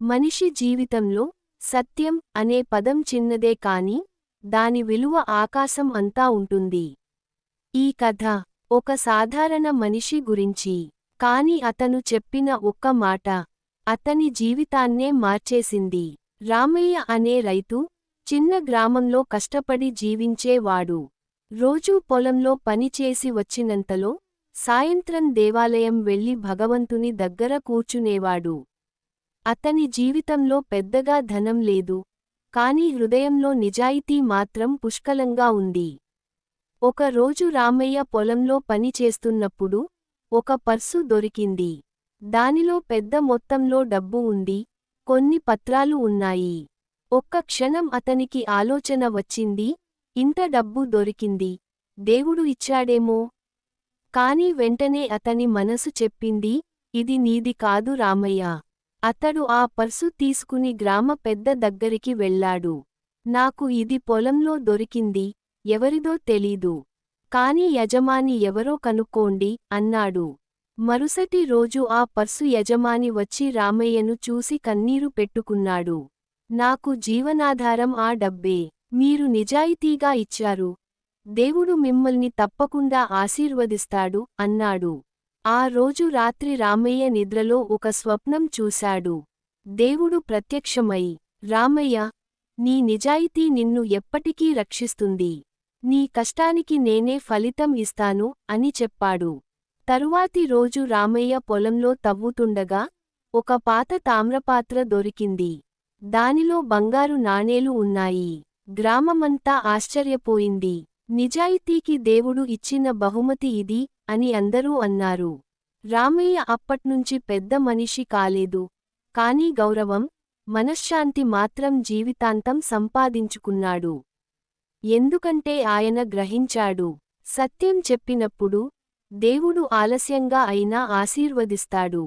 మనిషి జీవితంలో సత్యం అనే పదం చిన్నదే కాని దాని విలువ ఆకాశం అంతా ఉంటుంది. ఈ కథ ఒక సాధారణ మనిషి గురించి కాని అతను చెప్పిన ఒక్క మాట అతని జీవితాన్నే మార్చేసింది. రామయ్య అనే రైతు చిన్న గ్రామంలో కష్టపడి జీవించేవాడు. రోజూ పొలంలో పనిచేసి వచ్చినంతలో సాయంత్రం దేవాలయం వెళ్ళి భగవంతుని దగ్గర కూర్చునేవాడు. అతని జీవితంలో పెద్దగా ధనం లేదు కాని హృదయంలో నిజాయితీ మాత్రం పుష్కలంగా ఉంది. ఒక రోజు రామయ్య పొలంలో పనిచేస్తున్నప్పుడు ఒక పర్సు దొరికింది. దానిలో పెద్ద మొత్తంలో డబ్బు ఉంది కొన్ని పత్రాలు ఉన్నాయి. ఒక్క క్షణం అతనికి ఆలోచన వచ్చింది ఇంత డబ్బు దొరికింది దేవుడు ఇచ్చాడేమో? కాని వెంటనే అతని మనసు చెప్పింది ఇది నీది కాదు రామయ్య. అతడు ఆ పర్సు తీసుకుని గ్రామ పెద్ద దగ్గరికి వెళ్ళాడు. నాకు ఇది పొలంలో దొరికింది ఎవరిదో తెలీదు. కాని యజమాని ఎవరో కనుక్కోండి అన్నాడు. మరుసటి రోజు ఆ పర్సు యజమాని వచ్చి రామయ్యను చూసి కన్నీరు పెట్టుకున్నాడు. నాకు జీవనాధారం ఆ డబ్బే మీరు నిజాయితీగా ఇచ్చారు. దేవుడు మిమ్మల్ని తప్పకుండా ఆశీర్వదిస్తాడు అన్నాడు. ఆ రోజు రాత్రి రామయ్య నిద్రలో ఒక స్వప్నం చూశాడు. దేవుడు ప్రత్యక్షమై రామయ్య నీ నిజాయితీ నిన్ను ఎప్పటికీ రక్షిస్తుంది. నీ కష్టానికి నేనే ఫలితం ఇస్తాను అని చెప్పాడు. తరువాతి రోజు రామయ్య పొలంలో తవ్వుతుండగా ఒక పాత తామ్రపాత్ర దొరికింది. దానిలో బంగారు నాణేలు ఉన్నాయి. గ్రామమంతా ఆశ్చర్యపోయింది. నిజాయితీకి దేవుడు ఇచ్చిన బహుమతి ఇది అని అందరూ అన్నారు. రామయ్య అప్పట్నుంచి పెద్ద మనిషి కాలేదు. కాని గౌరవం మనశ్శాంతి మాత్రం జీవితాంతం సంపాదించుకున్నాడు. ఎందుకంటే ఆయన గ్రహించాడు. సత్యం చెప్పినప్పుడు దేవుడు ఆలస్యంగా అయినా ఆశీర్వదిస్తాడు.